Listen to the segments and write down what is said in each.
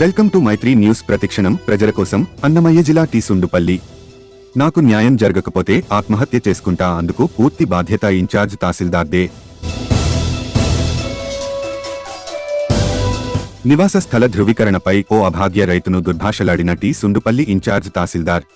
Welcome to Maitri news ప్రతిక్షణం. ప్రజల కోసం అన్నమయ్య జిల్లా టీ సుండుపల్లి. నాకు న్యాయం జరగకపోతే ఆత్మహత్య చేసుకుంటా అందుకు పూర్తి బాధ్యత ఇన్ఛార్జ్ తహసీల్దార్దే. నివాస స్థల ధృవీకరణపై ఓ అభాగ్య రైతును దుర్భాషలాడిన టీ సుండుపల్లి ఇన్ఛార్జ్ తహసీల్దార్.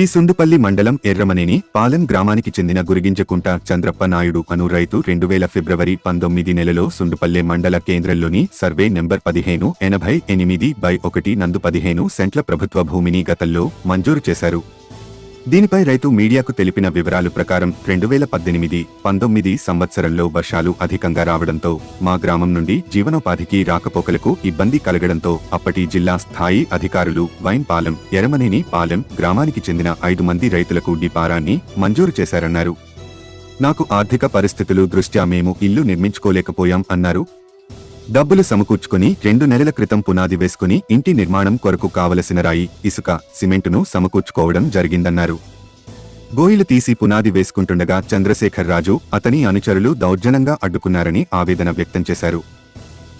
ఈ సుండుపల్లి మండలం ఎర్రమనేని పాలెం గ్రామానికి చెందిన గురిగింజకుంట చంద్రప్ప నాయుడు అను రైతు రెండు వేల ఫిబ్రవరి పంతొమ్మిది నెలలో సుండుపల్లె మండల కేంద్రంలోని సర్వే నెంబర్ పదిహేను ఎనభై ఎనిమిది బై ఒకటి నందు పదిహేను సెంట్ల ప్రభుత్వ భూమిని గతంలో మంజూరు చేశారు. దీనిపై రైతు మీడియాకు తెలిపిన వివరాలు ప్రకారం రెండు వేల పద్దెనిమిది పంతొమ్మిది సంవత్సరంలో వర్షాలు అధికంగా రావడంతో మా గ్రామం నుండి జీవనోపాధికి రాకపోకలకు ఇబ్బంది కలగడంతో అప్పటి జిల్లా స్థాయి అధికారులు వైన్ పాలెం ఎరమనేని పాలెం గ్రామానికి చెందిన ఐదు మంది రైతులకు డిపారాన్ని మంజూరు చేశారన్నారు. నాకు ఆర్థిక పరిస్థితులు దృష్ట్యా మేము ఇల్లు నిర్మించుకోలేకపోయాం అన్నారు. డబ్బులు సమకూర్చుకుని రెండు నెలల క్రితం పునాది వేసుకుని ఇంటి నిర్మాణం కొరకు కావలసిన రాయి ఇసుక సిమెంటును సమకూర్చుకోవడం జరిగిందన్నారు. గోయిలు తీసి పునాది వేసుకుంటుండగా చంద్రశేఖర్ రాజు అతని అనుచరులు దౌర్జన్యంగా అడ్డుకున్నారని ఆవేదన వ్యక్తం చేశారు.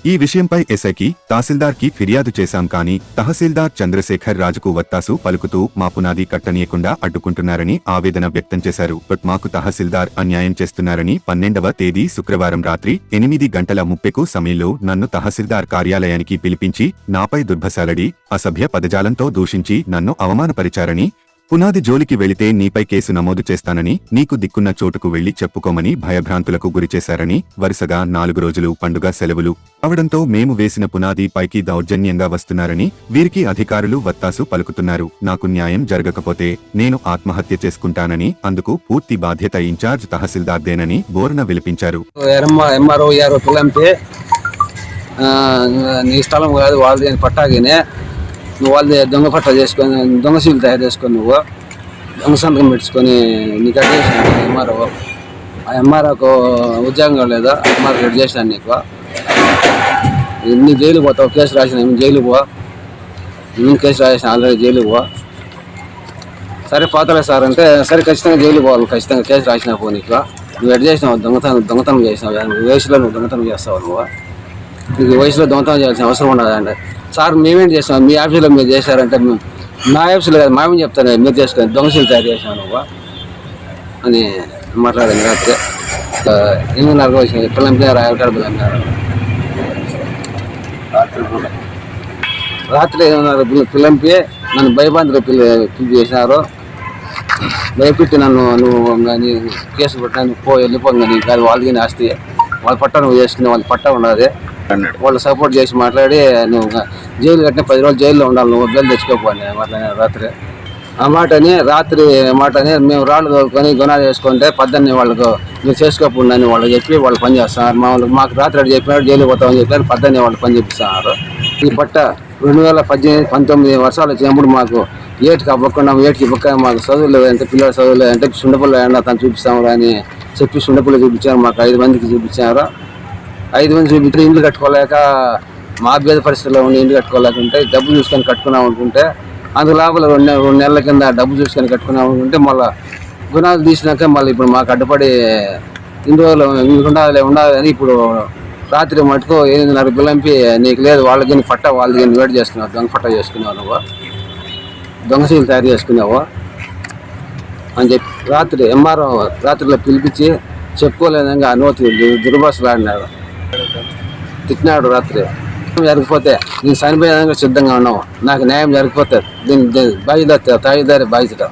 ఈ విషయంపై ఎస్ఐకి తహసీల్దార్కి ఫిర్యాదు చేశాం కానీ తహసీల్దార్ చంద్రశేఖర్ రాజుకు వత్తాసు పలుకుతూ మా పునాది కట్టనీయకుండా అడ్డుకుంటున్నారని ఆవేదన వ్యక్తం చేశారు. బట్ మాకు తహసీల్దార్ అన్యాయం చేస్తున్నారని పన్నెండవ తేదీ శుక్రవారం రాత్రి ఎనిమిది గంటల ముప్పెకు సమయంలో నన్ను తహసీల్దార్ కార్యాలయానికి పిలిపించి నాపై దుర్భశాలడి అసభ్య పదజాలంతో దూషించి నన్ను అవమానపరిచారని పునాది జోలికి వెళితే నీపై కేసు నమోదు చేస్తానని నీకు దిక్కున్న చోటుకు వెళ్ళి చెప్పుకోమని భయభ్రాంతులకు గురిచేశారని వరుసగా నాలుగు రోజులు పండుగ సెలవులు. అవడంతో మేము వేసిన పునాది పైకి దౌర్జన్యంగా వస్తున్నారని వీరికి అధికారులు వత్తాసు పలుకుతున్నారు. నాకు న్యాయం జరగకపోతే నేను ఆత్మహత్య చేసుకుంటానని అందుకు పూర్తి బాధ్యత ఇన్ఛార్జ్ తహసీల్దార్దేనని బోర్న విలిపించారు. నీ స్థలం కాదు వాళ్ళది పట్టాగినే. నువ్వు వాళ్ళది దొంగ పట్ట చేసుకొని దొంగ సీలు తయారు చేసుకొని నువ్వు దొంగ సంతకం పెట్టుకొని నీకు అడ్డు చేసిన ఎంఆర్ఓ. ఆ ఎంఆర్ఓకు ఉద్యోగం లేదా? ఎంఆర్ రెడీ చేసినాను నీకు. ఎన్ని జైలు పోతావు కేసు రాసిన ఏమి జైలు పో. నేను కేసు రాసిన ఆల్రెడీ జైలు పో. సరే పోతలే సార్ అంటే సరే ఖచ్చితంగా జైలు పోవాలి ఖచ్చితంగా కేసు రాసినా పో నీకు. నువ్వు ఎడ్ చేసినావు దొంగతనం దొంగతనం చేసినావు నువ్వు వయసులో నువ్వు దొంగతనం చేస్తావు నువ్వు? మీకు వయసులో దొంగతనం చేయాల్సిన అవసరం ఉండదండి సార్ మేమేం చేస్తాం? మీ ఆఫీసులో మీరు చేశారంటే నా మా ఆఫీసులో కాదు మేమేం చెప్తాను మీరు చేసుకొని దొంగశీలు తయారు చేశాను నువ్వు. అని మాట్లాడింది రాత్రి. ఆ, ఎనిమిదిన్నరకు వచ్చింది పిల్లంపి రాయలకాడ పిల్లంపారు రాత్రి ఏమన్నారు పిల్ల పిల్లంపి నన్ను భయభ్రాంతిలో పిల్ల పిలిపి చేసినారు భయపెట్టి నన్ను నువ్వు కానీ కేసు పెట్టినా పో వెళ్ళిపోగా కానీ వాళ్ళకి ఆస్తి వాళ్ళ పట్ట నువ్వు చేసుకుని వాళ్ళ పట్ట ఉన్నది. వాళ్ళు సపోర్ట్ చేసి మాట్లాడి నువ్వు జైలు కట్టిన పది రోజులు జైల్లో ఉండాలి నువ్వు బెయిల్ తెచ్చుకోపోని మాట్లాడిన రాత్రి. ఆ మాటని రాత్రి మాటని మేము రాళ్ళు తోలుకొని గుణాలు చేసుకుంటే పద్దెనిమిది వాళ్ళకు మీరు చేసుకోకుండా అని వాళ్ళు చెప్పి వాళ్ళు పని చేస్తున్నారు. మా మాకు రాత్రి అటు చెప్పినారు జైలు పోతామని చెప్పారు పద్దెనిమిది వాళ్ళు పని చేపిస్తున్నారు ఈ పట్ట రెండు వేల పద్దెనిమిది పంతొమ్మిది వర్షాలు వచ్చినప్పుడు మాకు ఏటికి అవ్వకుండా ఏటికి ఇవ్వక మాకు చదువులు లేదంటే పిల్లలు చదువులు లేదంటే సుండపల్లి ఎండ తను చూపిస్తాము అని చెప్పి సుండపల్లి చూపించారు మాకు ఐదు మందికి చూపించారు. ఐదు మంది చూపించి ఇండ్లు కట్టుకోలేక మా అభ్యర్థ పరిస్థితుల్లో ఉండి ఇండ్లు కట్టుకోలేకుంటే డబ్బు చూసుకొని కట్టుకున్నాం అనుకుంటే అందుకు లోపల రెండు రెండు నెలల కింద డబ్బు చూసుకొని కట్టుకున్నాం అనుకుంటే మళ్ళీ గుణాలు తీసినాక మళ్ళీ ఇప్పుడు మాకు అడ్డుపడి ఇన్ని రోజులు ఉండాలి ఉండాలి అని ఇప్పుడు రాత్రి మటుకు ఎనిమిదిన్నర బిలంపి నీకు లేదు వాళ్ళకి నీ పట్ట వాళ్ళకి వేడి చేసుకున్నావు దొంగ పట్ట చేసుకున్నావు నువ్వు దొంగసీలు తయారు చేసుకున్నావు అని చెప్పి రాత్రి ఎంఆర్ఓ రాత్రిలో పిలిపించి చెప్పుకోలేదంగా అనుమతి దుర్భాషలాడినాడు తిట్టినాడు రాత్రి. జరిగిపోతే నేను చనిపోయేదానికి సిద్ధంగా ఉన్నావు. నాకు న్యాయం జరిగిపోతే దీని దీని బాధ్యత తాయిదారి బాధ్యత.